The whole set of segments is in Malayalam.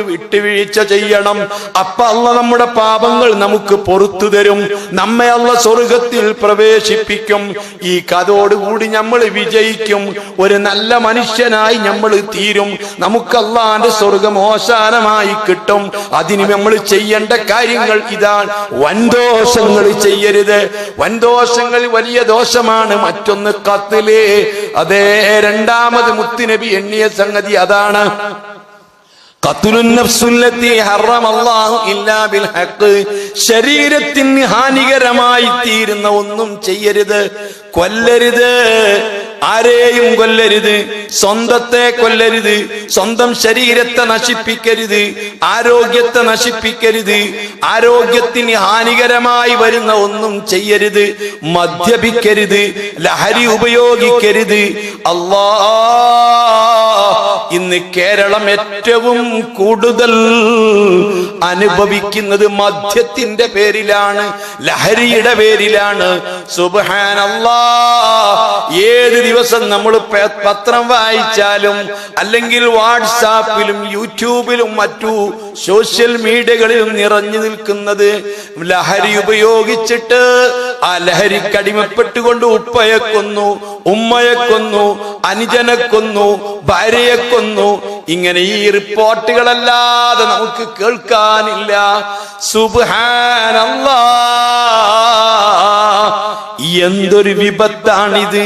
വിട്ടുവീഴ്ച ചെയ്യണം. അപ്പ അല്ല നമ്മുടെ പാപങ്ങൾ നമുക്ക് പൊറത്തു തരും. നമ്മെ അല്ല സ്വർഗത്തിൽ പ്രവേശിപ്പിക്കും. ഈ കഥോടുകൂടി നമ്മൾ വിജയിക്കും. ഒരു നല്ല മനുഷ്യനായി നമ്മൾ തീരും. നമുക്ക് അള്ളാന്റെ സ്വർഗം ഓശാനമായി കിട്ടും. അതിന് നമ്മൾ ചെയ്യേണ്ട കാര്യങ്ങൾ ഇതാണ്. വൻദോഷങ്ങൾ ചെയ്യരുത്. വൻദോഷങ്ങൾ വലിയ ദോഷമാണ്. മറ്റൊന്ന് കത്തിലേ. അതേ രണ്ടാമത് മുത്തുനബി എണ്ണിയ സംഗതി അതാണ്. ശരീരത്തിന് ഹാനികരമായി തീരുന്ന ഒന്നും ചെയ്യരുത്. കൊല്ലരുത്. ആരെയും കൊല്ലരുത്. സ്വന്തത്തെ കൊല്ലരുത്. സ്വന്തം ശരീരത്തെ നശിപ്പിക്കരുത്. ആരോഗ്യത്തെ നശിപ്പിക്കരുത്. ആരോഗ്യത്തിന് ഹാനികരമായി വരുന്ന ഒന്നും ചെയ്യരുത്. മദ്യപിക്കരുത്. ലഹരി ഉപയോഗിക്കരുത്. അല്ലാ ഇന്ന് കേരളം ഏറ്റവും കൂടുതൽ അനുഭവിക്കുന്നത് മദ്യത്തിന്റെ പേരിലാണ് ലഹരിയുടെ പേരിലാണ്. സുബഹാനല്ലാ ഏത് ദിവസം നമ്മൾ പത്രം വായിച്ചാലും അല്ലെങ്കിൽ വാട്സാപ്പിലും യൂട്യൂബിലും മറ്റു സോഷ്യൽ മീഡിയകളിലും നിറഞ്ഞു നിൽക്കുന്നത് ലഹരി ഉപയോഗിച്ചിട്ട് ആ ലഹരിക്കടിമപ്പെട്ടുകൊണ്ട് ഉപ്പയക്കുന്നു. ഉപ്പയെ കൊന്നു ഉമ്മയെ കൊന്നു അനുജനെ കൊന്നു ഭാര്യയെ കൊന്നു. ഇങ്ങനെ ഈ റിപ്പോർട്ടുകളല്ലാതെ നമുക്ക് കേൾക്കാനില്ല. സുബാനല്ല എന്തൊരു വിപത്താണിത്.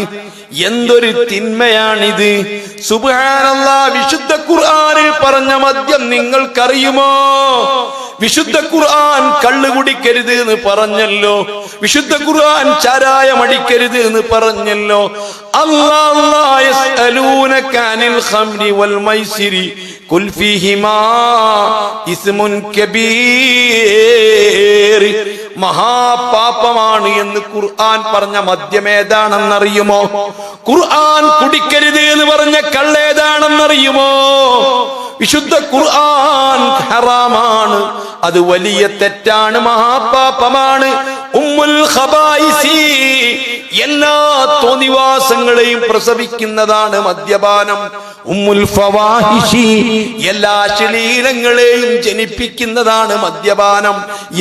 എന്തൊരു തിന്മയാണിത്? സുബ്ഹാനല്ലാ വിശുദ്ധ ഖുർആനിൽ പറഞ്ഞ മദ്യം നിങ്ങൾക്കറിയുമോ? വിശുദ്ധ ഖുർആൻ കള്ളു കുടിക്കരുത് എന്ന് പറഞ്ഞല്ലോ. വിശുദ്ധ ഖുർആൻ ചാരായം അടിക്കരുത് എന്ന് പറഞ്ഞല്ലോ. അല്ലാഹുനൽ മഹാപാപമാണ് എന്ന് ഖുർആൻ പറഞ്ഞ മദ്യം ഏതാണെന്നറിയുമോ? ഖുർആൻ കുടിക്കരുത് എന്ന് പറഞ്ഞ കള്ളേതാണെന്നറിയുമോ വിശുദ്ധ ഖുർആൻ ഹറാമാണ്. അത് വലിയ തെറ്റാണ് മഹാപാപമാണ്. ഉമ്മുൽ ഖബായിസി എല്ലാ തോന്നിവാസങ്ങളെയും പ്രസവിക്കുന്നതാണ് മദ്യപാനം. ഉമ്മുൽ ഫവാഹിഷി എല്ലാ ശരീരങ്ങളെയും ജനിപ്പിക്കുന്നതാണ് മദ്യപാനം.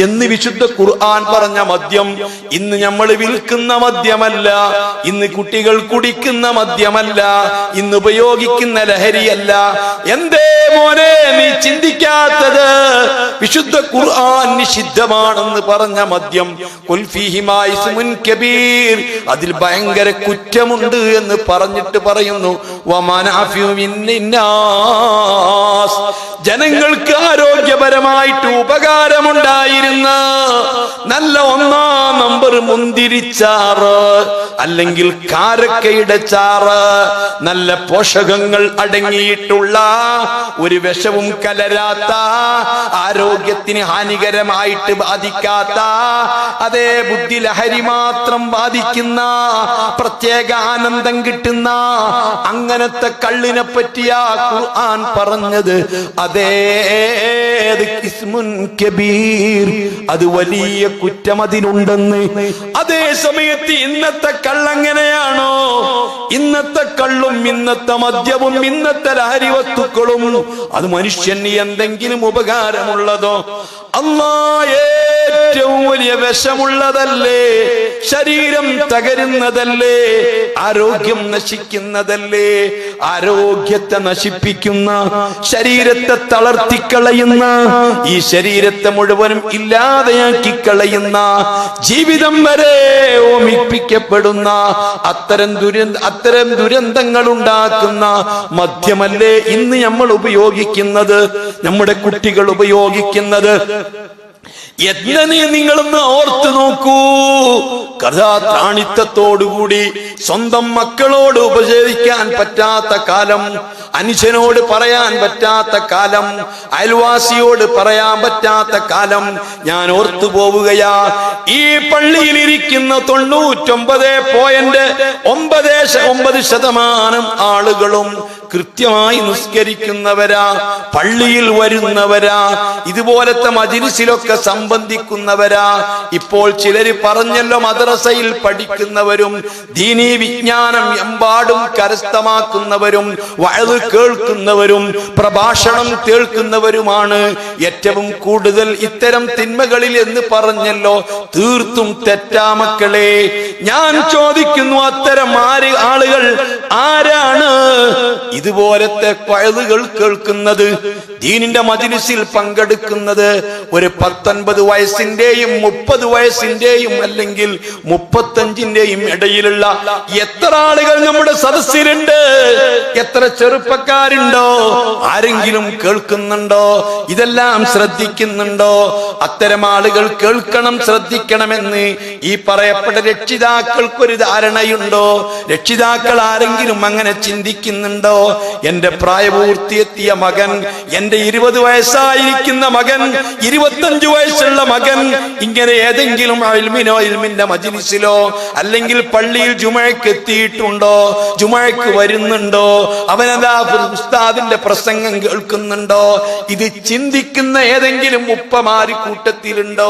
എന്ന് വിശുദ്ധ ഖുർആൻ പറഞ്ഞ മദ്യം ഇന്ന് നമ്മൾ വിൽക്കുന്ന മദ്യമല്ല ഇന്ന് കുട്ടികൾ കുടിക്കുന്ന മദ്യമല്ല ഇന്ന് ഉപയോഗിക്കുന്ന ലഹരിയല്ല. എന്തേ മോനെ നീ ചിന്തിക്കാത്തത്? വിശുദ്ധ ഖുർആൻ നിഷിദ്ധമാണെന്ന് പറഞ്ഞ മദ്യം അതിൽ ഭയങ്കര കുറ്റമുണ്ട് എന്ന് പറഞ്ഞിട്ട് പറയുന്നു. ജനങ്ങൾക്ക് ആരോഗ്യപരമായിട്ട് ഉപകാരമുണ്ടായിരുന്ന നല്ല ഒന്നാം നമ്പർ മുന്തിരിച്ചാറ്. അല്ലെങ്കിൽ കാരക്കയുടെ ചാറ്. നല്ല പോഷകങ്ങൾ അടങ്ങിയിട്ടുള്ള ഒരു വിഷവും കലരാത്ത ആരോഗ്യത്തിന് ഹാനികരമായിട്ട് ബാധിക്കാത്ത അതേ ബുദ്ധി ലഹരി മാത്രം ബാധിക്കുന്ന പ്രത്യേക ആനന്ദം കിട്ടുന്ന അങ്ങനത്തെ കള്ളിനെ പറ്റിയ ഖുർആൻ പറഞ്ഞത്. അതേ കബീർ. അത് വലിയ കുറ്റം അതിനുണ്ടെന്ന്. അതേ സമയത്ത് ഇന്നത്തെ കള്ളെങ്ങനെയാണോ ഇന്നത്തെ കള്ളും ഇന്നത്തെ മദ്യവും ഇന്നത്തെ ലഹരി വസ്തുക്കളും അത് മനുഷ്യന് എന്തെങ്കിലും ഉപകാരമുള്ളതോ? അല്ലാ ഏറ്റവും വലിയ വിഷമുള്ളതല്ലേ ശരീരം തകരുന്നതല്ലേ? ആരോഗ്യം നശിക്കുന്നതല്ലേ? ആരോഗ്യത്തെ നശിപ്പിക്കുന്ന ശരീരത്തെ തളർത്തിക്കളയുന്ന ഈ ശരീരത്തെ മുഴുവനും ഇല്ലാതെയാക്കി കളയുന്ന ജീവിതം വരെ ഓമിപ്പിക്കപ്പെടുന്ന അത്തരം ദുരന്ത അത്തരം ദുരന്തങ്ങൾ ഉണ്ടാക്കുന്ന മദ്യമല്ലേ ഇന്ന് നമ്മൾ ഉപയോഗിക്കുന്നത് നമ്മുടെ കുട്ടികൾ ഉപയോഗിക്കുന്നത്? എങ്ങനെ നിങ്ങളൊന്ന് ഓർത്തു നോക്കൂ. കഥാത്രാണിത്തത്തോടുകൂടി സ്വന്തം മക്കളോട് ഉപജീവിക്കാൻ പറ്റാത്ത കാലം അനുജനോട് പറയാൻ പറ്റാത്ത കാലം അയൽവാസിയോട് പറയാൻ പറ്റാത്ത കാലം ഞാൻ ഓർത്തു പോവുകയാ. ഈ പള്ളിയിൽ ഇരിക്കുന്ന തൊണ്ണൂറ്റൊമ്പത് പോയിന്റ് ഒമ്പത് ഒമ്പത് ശതമാനം ആളുകളും കൃത്യമായി നിസ്കരിക്കുന്നവരാ പള്ളിയിൽ വരുന്നവരാ ഇതുപോലത്തെ മജിലിസിലൊക്കെ സംബന്ധിക്കുന്നവരാ. ഇപ്പോൾ ചിലര് പറഞ്ഞല്ലോ മദ്രസയിൽ പഠിക്കുന്നവരും ദീനീ വിജ്ഞാനം എമ്പാടും കരസ്ഥമാക്കുന്നവരും വയത് കേൾക്കുന്നവരും പ്രഭാഷണം കേൾക്കുന്നവരുമാണ്. ഏറ്റവും കൂടുതൽ ഇത്തരം തിന്മകളിൽ എന്ന് പറഞ്ഞല്ലോ തീർത്തും തെറ്റാ മക്കളെ. ഞാൻ ചോദിക്കുന്നു അത്തരം ആര് ആളുകൾ? ആരാണ്? ഇതുപോലത്തെ പഴുതുകൾ കേൾക്കുന്നത് ദീനിന്റെ മജിലിസിൽ പങ്കെടുക്കുന്നത് ഒരു പത്തൊൻപത് വയസ്സിന്റെയും മുപ്പത് വയസ്സിന്റെയും അല്ലെങ്കിൽ മുപ്പത്തഞ്ചിന്റെയും ഇടയിലുള്ള എത്ര ആളുകൾ നമ്മുടെ സദസ്സിലുണ്ട്? എത്ര ചെറുപ്പക്കാരുണ്ടോ? ആരെങ്കിലും കേൾക്കുന്നുണ്ടോ? ഇതെല്ലാം ശ്രദ്ധിക്കുന്നുണ്ടോ? അത്തരം ആളുകൾ കേൾക്കണം ശ്രദ്ധിക്കണമെന്ന് ഈ പറയപ്പെട്ട രക്ഷിതാക്കൾക്കൊരു ധാരണയുണ്ടോ? രക്ഷിതാക്കൾ ആരെങ്കിലും അങ്ങനെ ചിന്തിക്കുന്നുണ്ടോ? എന്റെ പ്രായപൂർത്തിയെത്തിയ മകൻ എന്റെ ഇരുപത് വയസ്സായിരിക്കുന്ന മകൻ ഇരുപത്തഞ്ചു വയസ്സുള്ള മകൻ ഇങ്ങനെ ഏതെങ്കിലും ഇൽമിനോ ഇൽമിന്റെ മജിലിസിലോ അല്ലെങ്കിൽ പള്ളിയിൽ ജുമഴക്ക് എത്തിയിട്ടുണ്ടോ? ജുമഴക്ക് വരുന്നുണ്ടോ? അവനതാ ഉസ്താദിന്റെ പ്രസംഗം കേൾക്കുന്നുണ്ടോ? ഇത് ചിന്തിക്കുന്ന ഏതെങ്കിലും ഉപ്പമാരി കൂട്ടത്തിലുണ്ടോ?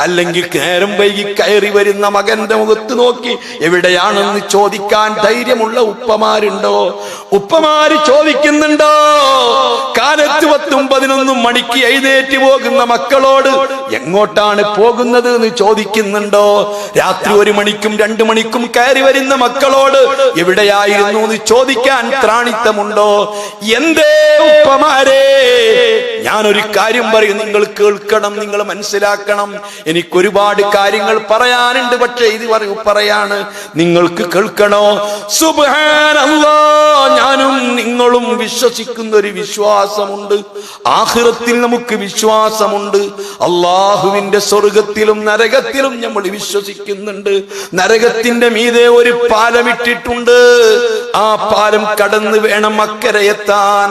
അല്ലെങ്കിൽ നേരം വൈകി കയറി വരുന്ന മകന്റെ മുഖത്ത് നോക്കി എവിടെയാണെന്ന് ചോദിക്കാൻ ധൈര്യമുള്ള ഉപ്പമാരുണ്ടോ? ഉപ്പമാര് ചോദിക്കുന്നുണ്ടോ? കാലത്ത് പത്തും പതിനൊന്നും മണിക്ക് എഴുന്നേറ്റ് പോകുന്ന മക്കളോട് എങ്ങോട്ടാണ് പോകുന്നത് എന്ന് ചോദിക്കുന്നുണ്ടോ? രാത്രി ഒരു മണിക്കും രണ്ടു മണിക്കും കയറി വരുന്ന മക്കളോട് എവിടെയായിരുന്നു എന്ന് ചോദിക്കാൻ ത്രാണിത്തമുണ്ടോ? എന്തേ ഉപ്പമാരെ? ഞാനൊരു കാര്യം പറയും നിങ്ങൾ കേൾക്കണം നിങ്ങൾ മനസ്സിലാക്കണം. എനിക്ക് ഒരുപാട് കാര്യങ്ങൾ പറയാനുണ്ട് പക്ഷേ ഇത് പറയൂ പറയാണ്. നിങ്ങൾക്ക് കേൾക്കണോ? ഞാനും നിങ്ങളും വിശ്വസിക്കുന്ന ഒരു വിശ്വാസമുണ്ട്. ആഖിറത്തിൽ നമുക്ക് വിശ്വാസമുണ്ട്. അള്ളാഹുവിന്റെ സ്വർഗത്തിലും നരകത്തിലും നമ്മൾ വിശ്വസിക്കുന്നുണ്ട്. നരകത്തിന്റെ മീതെ ഒരു പാലമിട്ടിട്ടുണ്ട്. ആ പാലം കടന്നു വേണം അക്കരെ എത്താൻ.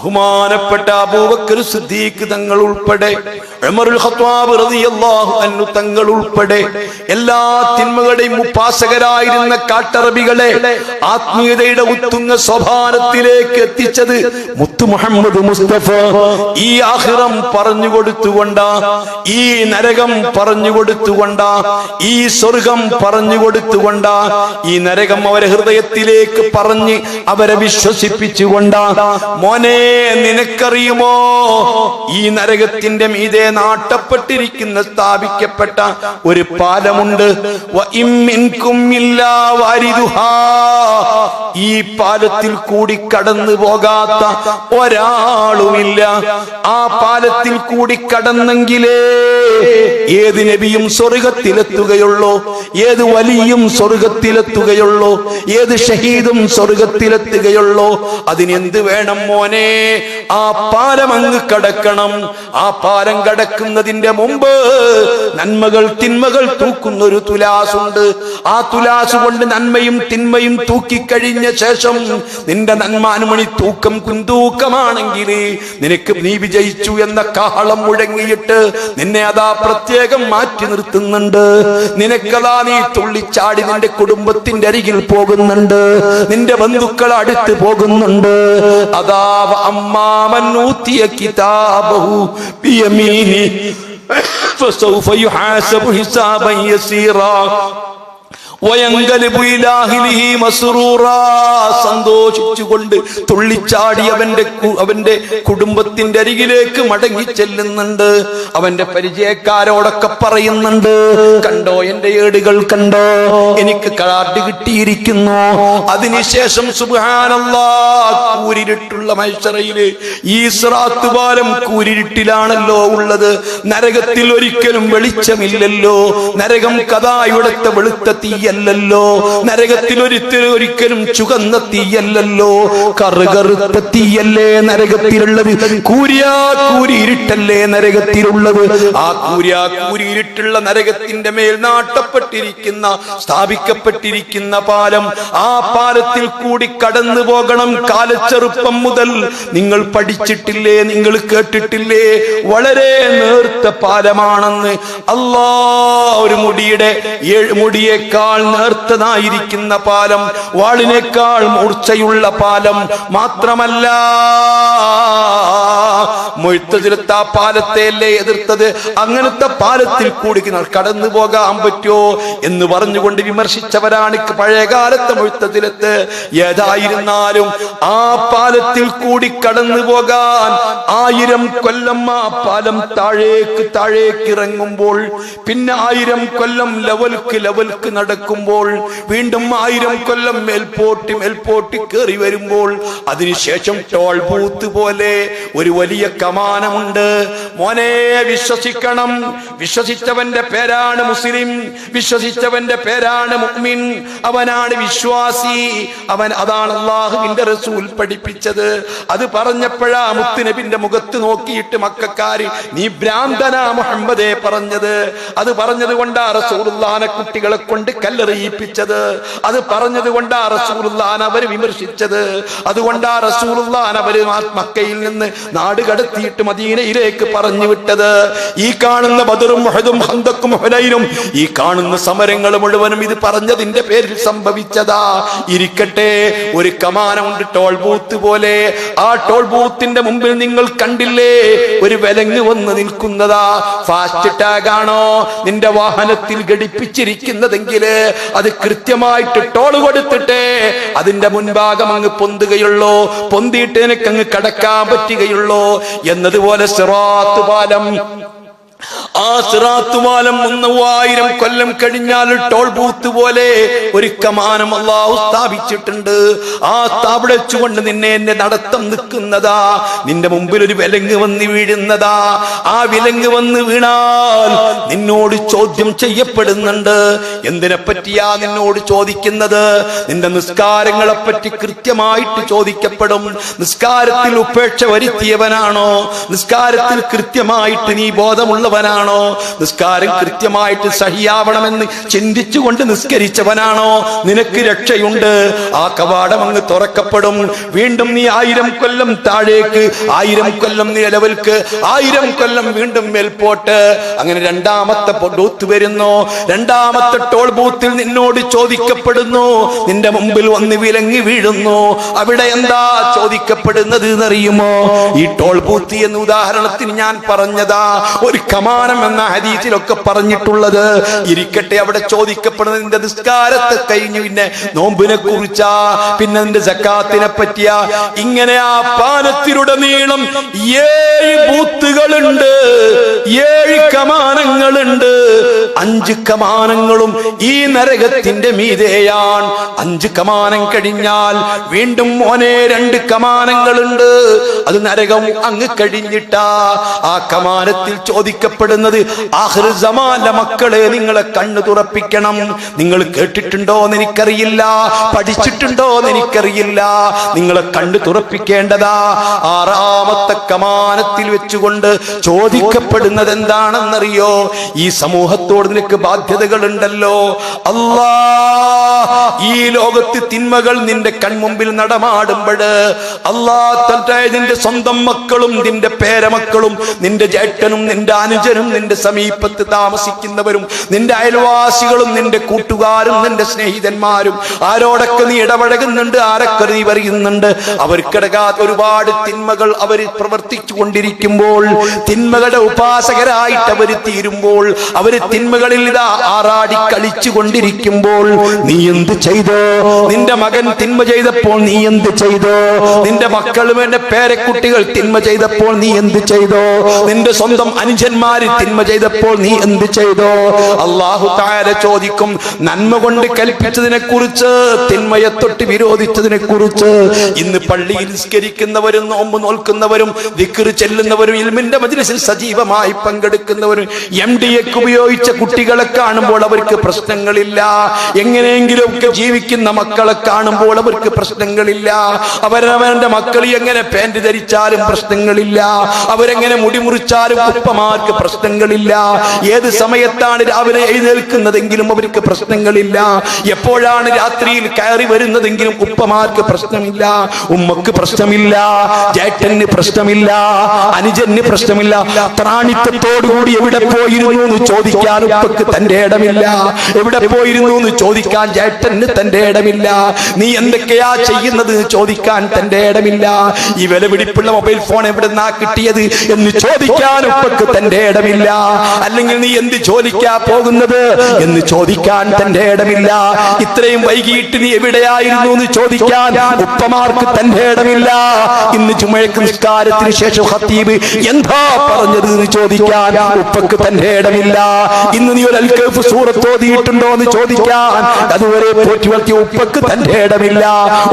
ബഹുമാനപ്പെട്ട അബൂബക്കർ സിദ്ദീഖ് തങ്ങൾ ഉൾപ്പെടെ അൻഹു തങ്ങൾ ഉൾപ്പെടെ എല്ലാ തിന്മകളുടെയും ഉപാസകരായിരുന്ന കാട്ടറബികളെ ആത്മീയതയുടെ ഉത്തുങ്ങ സ്വഭാവത്തിലേക്ക് എത്തിച്ചത് മുത്തു മുഹമ്മദ് മുസ്തഫ. ഈ ആഹ്റം പറഞ്ഞു കൊടുത്തുകൊണ്ടാ ഈ നരകം പറഞ്ഞു കൊടുത്തുകൊണ്ടാ ഈ സ്വർഗം പറഞ്ഞു കൊടുത്തുകൊണ്ടാ ഈ നരകം അവരെ ഹൃദയത്തിലേക്ക് പറഞ്ഞ് അവരെ വിശ്വസിപ്പിച്ചുകൊണ്ടാ. മോനെ നിനക്കറിയുമോ? ഈ നരകത്തിന്റെ മീതെ നാട്ടപ്പെട്ടിരിക്കുന്ന സ്ഥാപിക്കപ്പെട്ട ഒരു പാലമുണ്ട്. ഈ പാലത്തിൽ കൂടി കടന്നു പോകാത്ത ഒരാളുമില്ല. ആ പാലത്തിൽ കൂടി കടന്നെങ്കിലേ ഏത് നബിയും സ്വർഗത്തിലെത്തുകയുള്ളൂ ഏത് വലിയും സ്വർഗത്തിലെത്തുകയുള്ളൂ ഏത് ഷഹീദും സ്വർഗത്തിലെത്തുകയുള്ളൂ അതിനെന്ത് വേണം മോനെ? ആ പാലം അങ്ങ് കടക്കണം. ആ പാലം കടക്കുന്നതിന്റെ മുമ്പ് നന്മകൾ തിന്മകൾ തൂക്കുന്ന ഒരു തുലാസുണ്ട്. ആ തുലാസ് കൊണ്ട് നന്മയും തിന്മയും തൂക്കിക്കഴിഞ്ഞ ശേഷം നിന്റെ നന്മാനുമണി തൂക്കം കുന്തൂക്കമാണെങ്കിൽ നിനക്ക് നീ വിജയിച്ചു എന്ന കാഹളം മുഴങ്ങിയിട്ട് നിന്നെ അതാ പ്രത്യേകം മാറ്റി നിർത്തുന്നുണ്ട്. നിനക്കതാ നീ തുള്ളിച്ചാടി നിന്റെ കുടുംബത്തിന്റെ അരികിൽ പോകുന്നുണ്ട്. നിന്റെ ബന്ധുക്കൾ അടുത്ത് പോകുന്നുണ്ട്. അതാ أما من أوتي كتابه بيمينه فسوف يحاسب حسابا يسيرا സന്തോഷിച്ചുകൊണ്ട് തുള്ളിച്ചാടി അവന്റെ അവന്റെ കുടുംബത്തിന്റെ അരികിലേക്ക് മടങ്ങി ചെല്ലുന്നുണ്ട്. അവന്റെ പരിചയക്കാരോടൊക്കെ പറയുന്നുണ്ട്. കണ്ടോ എന്റെ ഏടുകൾ കണ്ടോ? എനിക്ക് കാർഡ് കിട്ടിയിരിക്കുന്നു. അതിനുശേഷം കൂരിരുട്ടുള്ള മത്സരയിൽ ഈ സ്രാത്തുപാലം പാലം കൂരിരുട്ടിലാണല്ലോ ഉള്ളത്. നരകത്തിൽ ഒരിക്കലും വെളിച്ചമില്ലല്ലോ. നരകം കഥാ വെളുത്ത തീ തീയല്ലല്ലോ. നരകത്തിൽ ഒരിത്തിൽ ഒരിക്കലും ചുകന്ന തീയല്ലല്ലോ. കറുകറുത്ത തീയല്ലേ നരകത്തിലുള്ളത്? കൂരിയാ കൂരി ഇരുട്ടല്ലേ നരകത്തിലുള്ളത്? ആ കൂരിയാ കൂരി ഇരുട്ടുള്ള നരകത്തിന്റെ മേൽ നാട്ടപ്പെട്ടിരിക്കുന്ന സ്ഥാപിക്കപ്പെട്ടിരിക്കുന്ന പാലം ആ പാലത്തിൽ കൂടി കടന്നു പോകണം കാലച്ചെറുപ്പം മുതൽ. നിങ്ങൾ പഠിച്ചിട്ടില്ലേ? നിങ്ങൾ കേട്ടിട്ടില്ലേ? വളരെ നേർത്ത പാലമാണെന്ന്. അല്ലാ ഒരു മുടിയുടെ ഏഴ് മുടിയേക്കാൾ നേർത്തതായിരിക്കുന്ന പാലം വാളിനേക്കാൾ മൂർച്ചയുള്ള പാലം മാത്രമല്ല മൊയ്ത്തതിലത്ത് പാലത്തെയല്ലേ എതിർത്തത്? അങ്ങനത്തെ പാലത്തിൽ കൂടി കടന്നു പോകാൻ പറ്റുമോ എന്ന് പറഞ്ഞുകൊണ്ട് വിമർശിച്ചവരാണ് പഴയ മൊയ്ത്തതിലത്ത് ഏതായിരുന്നാലും ആ പാലത്തിൽ കൂടി കടന്നു പോകാൻ ആയിരം കൊല്ലം ആ പാലം താഴേക്ക് താഴേക്ക് ഇറങ്ങുമ്പോൾ പിന്നെ ആയിരം കൊല്ലം ലെവൽക്ക് ലെവൽക്ക് നടക്കുമ്പോൾ വീണ്ടും ആയിരം കൊല്ലം മേൽപോട്ടി മേൽപോട്ടി കയറി വരുമ്പോൾ അതിനുശേഷം ടോൾ ബൂത്ത് പോലെ ഒരു വലിയ കമാനമുണ്ട്. മോനെ വിശ്വസിക്കണം. വിശ്വസിച്ചവന്റെ പേരാണ് മുസ്ലിം. വിശ്വസിച്ചവന്റെ പേരാണ് മുഅ്മിൻ. അവനാണ് വിശ്വാസി. അവൻ അതാണ് അള്ളാഹുവിന്റെ റസൂൽ പഠിപ്പിച്ചത്. അത് പറഞ്ഞപ്പോഴാ മുത്തുനബിന്റെ മുഖത്ത് നോക്കിയിട്ട് മക്കാര് നീ ഭ്രാന്തനാ മുഹമ്മദെ പറഞ്ഞത്. അത് പറഞ്ഞത് കൊണ്ടാ റസൂലുള്ളാനെ കുട്ടികളെ കൊണ്ട് കല്ലെറിയിപ്പിച്ചത്. അത് പറഞ്ഞത് കൊണ്ടാ റസൂലുള്ളാൻ അവർ വിമർശിച്ചത്. അതുകൊണ്ടാ റസൂലുള്ളാൻ അവർ മക്കയിൽ നിന്ന് നാട് കടത്തിയിട്ട് മദീനയിലേക്ക് പറഞ്ഞു വിട്ടത്. ഈ കാണുന്ന ബദറും മുഹദും ഹന്തക്കും ഹുനൈനും ഈ കാണുന്ന സമരങ്ങൾ മുഴുവനും ഇത് പറഞ്ഞതിന്റെ പേരിൽ സംഭവിച്ചതാ. ഇരിക്കട്ടെ ഒരു കമാനമുണ്ട് ടോൾ ബൂത്ത് പോലെ. ആ ടോൾ ബൂത്തിന്റെ മുമ്പിൽ നിങ്ങൾ കണ്ടില്ലേ? ഒരു വിലങ്ങ് വന്ന് നിൽക്കുന്നതാ. ഫാസ്റ്റ് ടാഗ് ആണോ നിന്റെ വാഹനത്തിൽ ഘടിപ്പിച്ചിരിക്കുന്നതെങ്കിൽ അത് കൃത്യമായിട്ട് ടോൾ കൊടുത്തിട്ടേ. അതിന്റെ മുൻഭാഗം അങ്ങ് പൊന്തുകയുള്ളൂ. പൊന്തിയിട്ട് എനിക്ക് അങ്ങ് കടക്കാൻ പറ്റുകയുള്ളൂ. എന്നതുപോലെ സിറാത്ത് പാലം. ആ സിറാത്തുമാലം കൊല്ലം കഴിഞ്ഞാൽ ടോൾ ബൂത്ത് പോലെ ഒരു കമാനം അള്ളാഹു സ്ഥാപിച്ചിട്ടുണ്ട്. ആ സ്ഥാപിച്ചുകൊണ്ട് നിന്നെ എന്നെ നടത്തം നിൽക്കുന്നതാ. നിന്റെ മുമ്പിൽ ഒരു വിലങ്ങ് വന്ന് വീഴുന്നതാ. ആ വിലങ്ങ് വന്ന് വീണാൽ നിന്നോട് ചോദ്യം ചെയ്യപ്പെടുന്നുണ്ട്. എന്തിനെ പറ്റിയാ നിന്നോട് ചോദിക്കുന്നത്? നിന്റെ നിസ്കാരങ്ങളെ പറ്റി കൃത്യമായിട്ട് ചോദിക്കപ്പെടും. നിസ്കാരത്തിൽ ഉപേക്ഷ വരുത്തിയവനാണോ? നിസ്കാരത്തിൽ കൃത്യമായിട്ട് നീ ബോധമുള്ളവനാണോ നിസ്കാരം കൃത്യമായിട്ട് സഹിയാവണമെന്ന് ചിന്തിച്ചുകൊണ്ട് നിസ്കരിച്ചവനാണോ? നിനക്ക് രക്ഷയുണ്ട്. ആ കവാടം അങ്ങ് തുറക്കപ്പെടും. വീണ്ടും നീ ആയിരം കൊല്ലം താഴേക്ക് ആയിരം കൊല്ലം നിലവൽക്ക് ആയിരം കൊല്ലം വീണ്ടും മേൽപോട്ട്. അങ്ങനെ രണ്ടാമത്തെ ബൂത്ത് വരുന്നു. രണ്ടാമത്തെ ടോൾ ബൂത്തിൽ നിന്നോട് ചോദിക്കപ്പെടുന്നു. നിന്റെ മുമ്പിൽ വന്ന് വിലങ്ങി വീഴുന്നു. അവിടെ എന്താ ചോദിക്കപ്പെടുന്നത് എന്നറിയുമോ? ഈ ടോൾ ബൂത്ത് എന്ന ഉദാഹരണത്തിന് ഞാൻ പറഞ്ഞതാ ഒരു കമാനം എന്ന ഹരീച്ചിലൊക്കെ പറഞ്ഞിട്ടുള്ളത്. ഇരിക്കട്ടെ അവിടെ ചോദിക്കപ്പെടുന്നത് നിന്റെ നിസ്കാരത്തെ കഴിഞ്ഞു. പിന്നെ നോമ്പിനെ കുറിച്ചാ പിന്നെ നിന്റെ സക്കാത്തിനെ പറ്റിയാ ഇങ്ങനെ ആ പാലത്തിലുടനീളം ഏഴ് ബൂത്തുകളുണ്ട് ഏഴ് കമാനങ്ങളുണ്ട്. അഞ്ച് കമാനങ്ങളും ഈ നരകത്തിന്റെ മീതെയാണ്. അഞ്ച് കമാനം കഴിഞ്ഞാൽ വീണ്ടും മോനെ രണ്ട് കമാനങ്ങളുണ്ട്. അത് നരകം അങ്ങ് കഴിഞ്ഞിട്ടാ. ആ കമാനത്തിൽ ചോദിക്കപ്പെടുന്നത് സമാന്റെ മക്കളെ നിങ്ങളെ കണ്ണു തുറപ്പിക്കണം. നിങ്ങൾ കേട്ടിട്ടുണ്ടോ എന്ന് എനിക്കറിയില്ല. പഠിച്ചിട്ടുണ്ടോ എന്ന് എനിക്കറിയില്ല. നിങ്ങളെ കണ്ണു തുറപ്പിക്കേണ്ടതാ. ആറാമത്തെ കമാനത്തിൽ വെച്ചുകൊണ്ട് ചോദിക്കപ്പെടുന്നത് എന്താണെന്നറിയോ ഈ സമൂഹത്തോട് നിനക്ക് ബാധ്യതകൾ ഉണ്ടല്ലോ അല്ലാ ഈ ലോകത്ത് തിന്മകൾ നിന്റെ കൺമുമ്പിൽ നടമാടുമ്പോൾ അല്ലാ നിന്റെ സ്വന്തം മക്കളും നിന്റെ പേരമക്കളും നിന്റെ ജേട്ടനും നിന്റെ അനുജനും നിന്റെ സമീപത്ത് താമസിക്കുന്നവരും നിന്റെ അയൽവാസികളും നിന്റെ കൂട്ടുകാരും നിന്റെ സ്നേഹിതന്മാരും ആരോടൊക്കെ നീ ഇടപഴകുന്നുണ്ട് ആരൊക്കെ നീ പറയുന്നുണ്ട് അവർക്കിടകാത്ത ഒരുപാട് തിന്മകൾ അവർ പ്രവർത്തിച്ചു കൊണ്ടിരിക്കുമ്പോൾ തിന്മകളുടെ ഉപാസകരായിട്ട് അവർ തീരുമ്പോൾ അവർ തിന്മകളിൽ ഇതാ ആറാടി കളിച്ചു കൊണ്ടിരിക്കുമ്പോൾ നീ എന്ത് ചെയ്തോ? നിന്റെ മകൻ തിന്മ ചെയ്തപ്പോൾ നീ എന്ത് ചെയ്തോ? നിന്റെ മക്കളും എന്റെ പേരക്കുട്ടികൾ തിന്മ ചെയ്തപ്പോൾ നീ എന്ത് ചെയ്തോ? നിന്റെ സ്വന്തം അനുജന്മാര് തിന്മ ചെയ്തപ്പോൾ നീ എന്ത് ചെയ്തോ? അള്ളാഹു താര ചോദിക്കും നന്മ കൊണ്ട് കൽപ്പിച്ചതിനെ കുറിച്ച് തിന്മയെ തൊട്ട് വിരോധിച്ചതിനെ കുറിച്ച് ഇന്ന് പള്ളിയിൽ നിസ്കരിക്കുന്നവരും നോമ്പ് നോൽക്കുന്നവരും ദിക്റ് ചെല്ലുന്നവരും ഇൽമിന്റെ മജ്ലിസിൽ സജീവമായി പങ്കെടുക്കുന്നവരും എം ഡി എക്ക് ഉപയോഗിച്ച കുട്ടികളെ കാണുമ്പോൾ അവർക്ക് പ്രശ്നങ്ങളില്ല. എങ്ങനെയെങ്കിലും ജീവിക്കുന്ന മക്കളെ കാണുമ്പോൾ അവർക്ക് പ്രശ്നങ്ങളില്ല. അവരവന്റെ മക്കൾ എങ്ങനെ പാന്റ് ധരിച്ചാലും പ്രശ്നങ്ങളില്ല. അവരെങ്ങനെ മുടി മുറിച്ചാലും ഉപ്പമാർക്ക് പ്രശ്നങ്ങളില്ല. ഏത് സമയത്താണ് രാവിലെ എഴുന്നേൽക്കുന്നതെങ്കിലും അവർക്ക് പ്രശ്നങ്ങളില്ല. എപ്പോഴാണ് രാത്രിയിൽ കയറി വരുന്നതെങ്കിലും ഉപ്പമാർക്ക് പ്രശ്നമില്ല. ഉമ്മക്ക് പ്രശ്നമില്ല. ജേട്ടന് പ്രശ്നമില്ല. അനുജന് പ്രശ്നമില്ല. ത്രാണിത്തത്തോടുകൂടി എവിടെ പോയിരുന്നു എന്ന് ചോദിക്കാൻ ഉപ്പക്ക് തന്റെ ഇടമില്ല. എവിടെ പോയിരുന്നു എന്ന് ചോദിക്കാൻ ജേട്ടന് തന്റെ ഇടമില്ല. നീ എന്തൊക്കെയാ ചെയ്യുന്നത് ചോദിക്കാൻ തന്റെ ഇടമില്ല. ഈ വില പിടിപ്പുള്ള മൊബൈൽ ഫോൺ എവിടെന്നാ കിട്ടിയത് എന്ന് ചോദിക്കാൻ ഉപ്പക്ക് തന്റെ ഇടമില്ല അല്ലെങ്കിൽ നീ എന്ത് ജോലിക്കാ പോകുന്നത് എന്ന് ചോദിക്കാൻ തന്റെ ഇടമില്ല ഇത്രയും വൈകിട്ട് നീ എവിടെയായിരുന്നു എന്ന് ചോദിക്കാൻ ഉപ്പമാർക്ക് തന്റെ ഇടമില്ല ഇന്ന് ചുമഴക്ക് നിസ്കാരത്തിന് ശേഷം ഹത്തീബ് എന്താ പറഞ്ഞത് എന്ന് ചോദിക്കാൻ ഉപ്പക്ക് തന്റെ ഇടമില്ല ഇന്ന് നീ ഒരു അൽക്കഫ് സൂറത്ത് ഓതിയിട്ടുണ്ടോ എന്ന് ചോദിക്കാൻ അതുവരെ പോറ്റി വളർത്തിയ ഉപ്പക്ക് തന്റെ ഇടമില്ല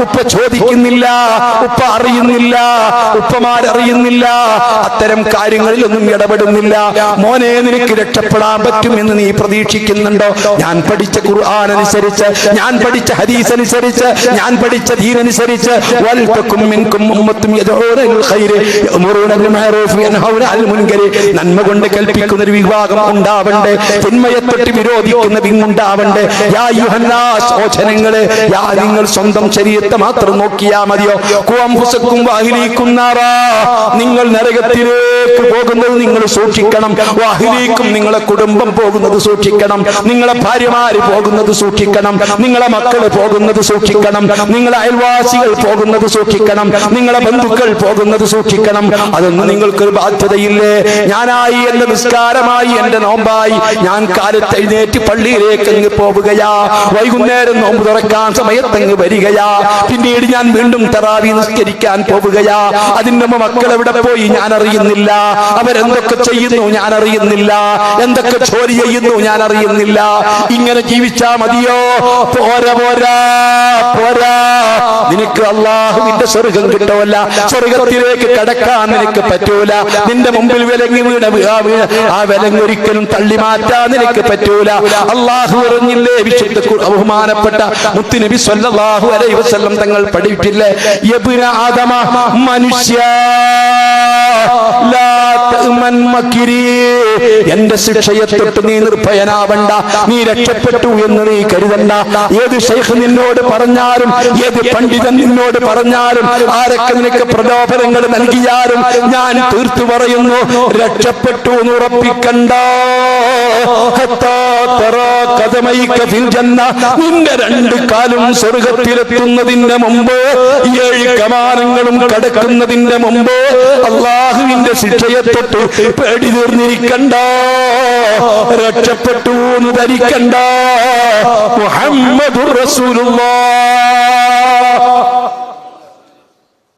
ഉപ്പ ചോദിക്കുന്നില്ല ഉപ്പ അറിയുന്നില്ല ഉപ്പമാരറിയുന്നില്ല. അത്തരം കാര്യങ്ങളിലൊന്നും ഇടപെടുന്നില്ല. മോനെ നിനക്ക് രക്ഷപ്പെടാൻ പറ്റുമെന്ന് നീ പ്രതീക്ഷിക്കുന്നുണ്ടോ? ഞാൻ പഠിച്ച ഖുർആൻ അനുസരിച്ച് ഞാൻ പഠിച്ച ഹദീസ് അനുസരിച്ച് ഞാൻ പഠിച്ച അനിൽ മുൻകരി. നന്മ കൊണ്ട് കൽപ്പിക്കുന്ന ഒരു വിഭാഗം ഉണ്ടാവണ്ടേ? തിന്മയെ തൊട്ട് വിരോധിക്കുന്ന വിങ്ങുണ്ടാവണ്ടേ? യാ നിങ്ങൾ സ്വന്തം ശരീരത്തെ മാത്രം നോക്കിയാ മതിയോ? കുവംഫുസക്കും വാഹിലീക്കുന്നാറാ നിങ്ങൾ നരകത്തിലേക്ക് പോകുന്നത് നിങ്ങൾ സൂക്ഷിക്കണം. വാഹിലേക്കും നിങ്ങളെ കുടുംബം പോകുന്നത് സൂക്ഷിക്കണം. നിങ്ങളെ ഭാര്യമാര് പോകുന്നത് സൂക്ഷിക്കണം. നിങ്ങളെ മക്കൾ പോകുന്നത് സൂക്ഷിക്കണം. നിങ്ങളെ അയൽവാസികൾ പോകുന്നത് സൂക്ഷിക്കണം. നിങ്ങളെ ബന്ധുക്കൾ പോകുന്നത് സൂക്ഷിക്കണം. അതൊന്നും നിങ്ങൾക്ക് നിങ്ങൾക്കൊരു ബാധ്യതയില്ലേ? ഞാനായി എന്റെ നിസ്കാരമായി എന്റെ നോമ്പായി. ഞാൻ കാലത്ത് എഴുന്നേറ്റ് പള്ളിയിലേക്ക് അങ്ങ് പോവുകയാ. വൈകുന്നേരം നോമ്പ് തുറക്കാൻ സമയത്തങ്ങ് വരികയാ. പിന്നീട് ഞാൻ വീണ്ടും തറാവി നിസ്കരിക്കാൻ പോവുകയാ. അതിന്റെ മക്കൾ എവിടെ പോയി? ഞാൻ അറിയുന്നില്ല അവരെന്തൊക്കെ ചെയ്യുന്നു? ഞാൻ അറിയുന്നില്ല എന്തൊക്കെ ജോലി ചെയ്യുന്നു ഞാൻ അറിയുന്നില്ല ഇങ്ങനെ ജീവിച്ചാ മതിയോ? പോരാ പോരാ പോരാ. നിനക്ക് അള്ളാഹുവിന്റെ സ്വർഗം കിട്ടൂല. സ്വർഗത്തിലേക്ക് കടക്കാൻ നിനക്ക് പറ്റൂല. നിന്റെ മുമ്പിൽ വിലങ്ങി വീണ ആ വീണ ആ വിലങ്ങ് ഒരിക്കലും തള്ളി മാറ്റാൻ നിനക്ക് പറ്റൂല. അള്ളാഹു അറിഞ്ഞില്ലേ? വിശുദ്ധ ബഹുമാനപ്പെട്ട മുത്തുനബി സല്ലല്ലാഹു അലൈഹി വസല്ലം തങ്ങൾ പഠിപ്പിച്ചില്ലേ? യബ്ന ആദമ മനുഷ്യ ലാ തഅ്മൻ എന്റെ ശിക്ഷയെ തൊട്ട് നീ നിർഭയനാവണ്ട. നീ രക്ഷപ്പെട്ടു എന്ന് നീ കരുതണ്ട. ഏത് ശൈഖ് നിന്നോട് പറഞ്ഞാലും ഏത് പണ്ഡിതൻ നിന്നോട് പറഞ്ഞാലും ആരൊക്കെ നിനക്ക് പ്രലോഭനങ്ങൾ നൽകിയാലും ഞാൻ തീർത്തു പറയുന്നു രക്ഷപ്പെട്ടു എന്ന് ഉറപ്പിക്കണ്ട. നിന്റെ രണ്ട് കാലും സ്വർഗത്തിലെത്തുന്നതിന്റെ മുമ്പ് ഏഴ് കമാനങ്ങളും കടക്കുന്നതിന്റെ മുമ്പ് അള്ളാഹുവിന്റെ ശിക്ഷയെ തൊട്ട് പേടി തീർന്നിരിക്കണ്ട രക്ഷപ്പെട്ടു എന്ന് ധരിക്കണ്ട. മുഹമ്മദ്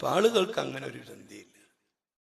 ആളുകൾക്ക് അങ്ങനെ ഒരു